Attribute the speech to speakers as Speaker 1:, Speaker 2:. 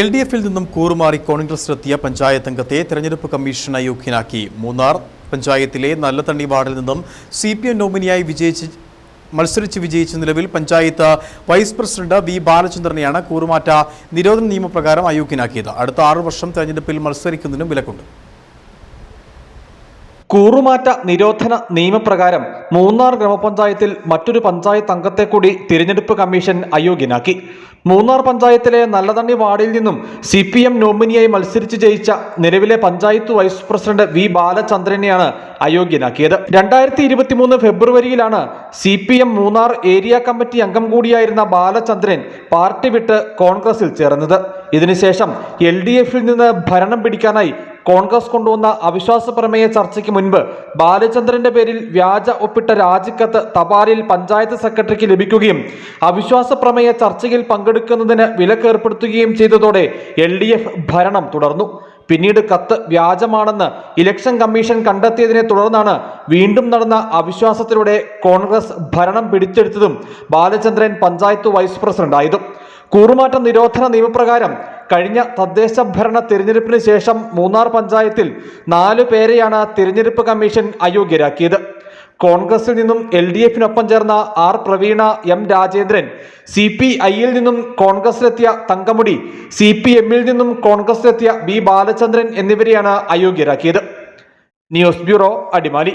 Speaker 1: L D എഫിൽ നിന്നും കൂറുമാറി കോൺഗ്രസിലെത്തിയ പഞ്ചായത്ത് അംഗത്തെ തെരഞ്ഞെടുപ്പ് കമ്മീഷൻ അയോഗ്യനാക്കി മൂന്നാർ പഞ്ചായത്തിലെ നല്ലതണ്ണി വാർഡിൽ നിന്നും സി പി എം നോമിനിയായി വിജയിച്ച് മത്സരിച്ച് വിജയിച്ച നിലവിൽ പഞ്ചായത്ത് വൈസ് പ്രസിഡന്റ് വി ബാലചന്ദ്രനെയാണ് കൂറുമാറ്റ നിരോധന നിയമപ്രകാരം അയോഗ്യനാക്കിയത് അടുത്ത ആറു വർഷം തെരഞ്ഞെടുപ്പിൽ മത്സരിക്കുന്നതിനും വിലക്കുണ്ട്.
Speaker 2: കൂറുമാറ്റ നിരോധന നിയമപ്രകാരം മൂന്നാർ ഗ്രാമപഞ്ചായത്തിൽ മറ്റൊരു പഞ്ചായത്ത് അംഗത്തെ കൂടി തിരഞ്ഞെടുപ്പ് കമ്മീഷൻ അയോഗ്യനാക്കി. മൂന്നാർ പഞ്ചായത്തിലെ നല്ലതണ്ണി വാർഡിൽ നിന്നും സി പി എം നോമിനിയായി മത്സരിച്ച് ജയിച്ച നിലവിലെ പഞ്ചായത്ത് വൈസ് പ്രസിഡന്റ് വി ബാലചന്ദ്രനെയാണ് അയോഗ്യനാക്കിയത്. രണ്ടായിരത്തി ഇരുപത്തിമൂന്ന് ഫെബ്രുവരിയിലാണ് C P M Munnar area committee അംഗം കൂടിയായിരുന്ന ബാലചന്ദ്രൻ പാർട്ടി വിട്ട് കോൺഗ്രസിൽ ചേർന്നത്. ഇതിനുശേഷം എൽ ഡി എഫിൽ നിന്ന് ഭരണം പിടിക്കാനായി കോൺഗ്രസ് കൊണ്ടുവന്ന അവിശ്വാസ പ്രമേയ ചർച്ചയ്ക്ക് മുൻപ് ബാലചന്ദ്രന്റെ പേരിൽ വ്യാജ ഒപ്പിട്ട രാജിക്കത്ത് തപാലിൽ പഞ്ചായത്ത് സെക്രട്ടറിക്ക് ലഭിക്കുകയും അവിശ്വാസ പ്രമേയ ചർച്ചയിൽ പങ്കെടുക്കുന്നതിന് വിലക്കേർപ്പെടുത്തുകയും ചെയ്തതോടെ എൽ ഭരണം തുടർന്നു. പിന്നീട് കത്ത് വ്യാജമാണെന്ന് ഇലക്ഷൻ കമ്മീഷൻ കണ്ടെത്തിയതിനെ തുടർന്നാണ് വീണ്ടും നടന്ന അവിശ്വാസത്തിലൂടെ കോൺഗ്രസ് ഭരണം പിടിച്ചെടുത്തതും ബാലചന്ദ്രൻ പഞ്ചായത്ത് വൈസ് പ്രസിഡന്റായതും. കൂറുമാറ്റ നിരോധന നിയമപ്രകാരം കഴിഞ്ഞ തദ്ദേശ ഭരണ തിരഞ്ഞെടുപ്പിന് ശേഷം മൂന്നാർ പഞ്ചായത്തിൽ നാലു പേരെയാണ് തിരഞ്ഞെടുപ്പ് കമ്മീഷൻ അയോഗ്യരാക്കിയത്. കോൺഗ്രസിൽ നിന്നും എൽ ഡി എഫിനൊപ്പം ചേർന്ന R Praveena M Rajendran C P ഐയിൽ നിന്നും കോൺഗ്രസിലെത്തിയ തങ്കമുടി സി പി എമ്മിൽ നിന്നും കോൺഗ്രസിലെത്തിയ ബി ബാലചന്ദ്രൻ എന്നിവരെയാണ് അയോഗ്യരാക്കിയത്. News bureau Adimali.